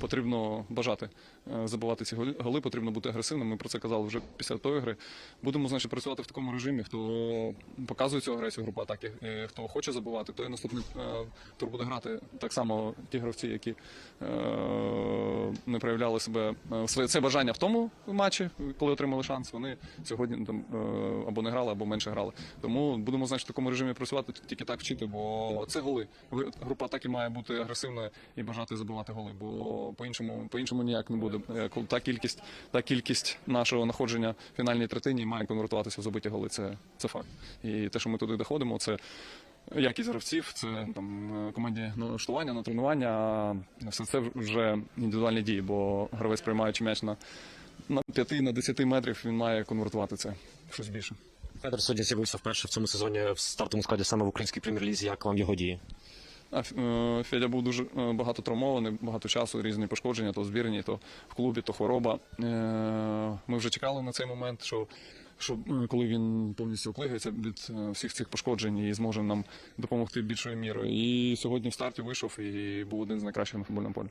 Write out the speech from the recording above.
Потрібно бажати е, забивати ці голи, потрібно бути агресивним. Ми про це казали вже після тої гри. Будемо значить, працювати в такому режимі. Хто показує цю агресію групу атаки, е, хто хоче забивати, той наступний е, тур буде грати так само ті гравці, які не проявляли себе своє це бажання в тому матчі, коли отримали шанс. Вони сьогодні там е, або не грали, або менше грали. Тому будемо значить, в такому режимі працювати, тільки так вчити, бо це голи. Група атаки має бути агресивною і бажати забивати голи, бо по-іншому, по-іншому ніяк не буде. Е, Та кількість, та кількість нашого знаходження в фінальній третині має конвертуватися в забиті голи. Це, це факт. І те, що ми туди доходимо, це. Якість гравців, це там е, командні налаштування, на тренування. Все це вже індивідуальні дії, бо гравець приймаючи м'яч на, на 5 на 10 метрів, він має конвертувати це щось більше. Федор сьогодні з'явився вперше в цьому сезоні в стартовому складі саме в українській прем'єр-лізі. Як вам його дії? Е, Федя був дуже е, багато травмований, багато часу, різні пошкодження, то в збірні, то в клубі, то хвороба. Е, Ми вже чекали на цей момент, що, що коли він повністю оклигається від всіх цих пошкоджень і зможе нам допомогти більшою мірою. І сьогодні в старті вийшов і був один з найкращих на футбольному полі.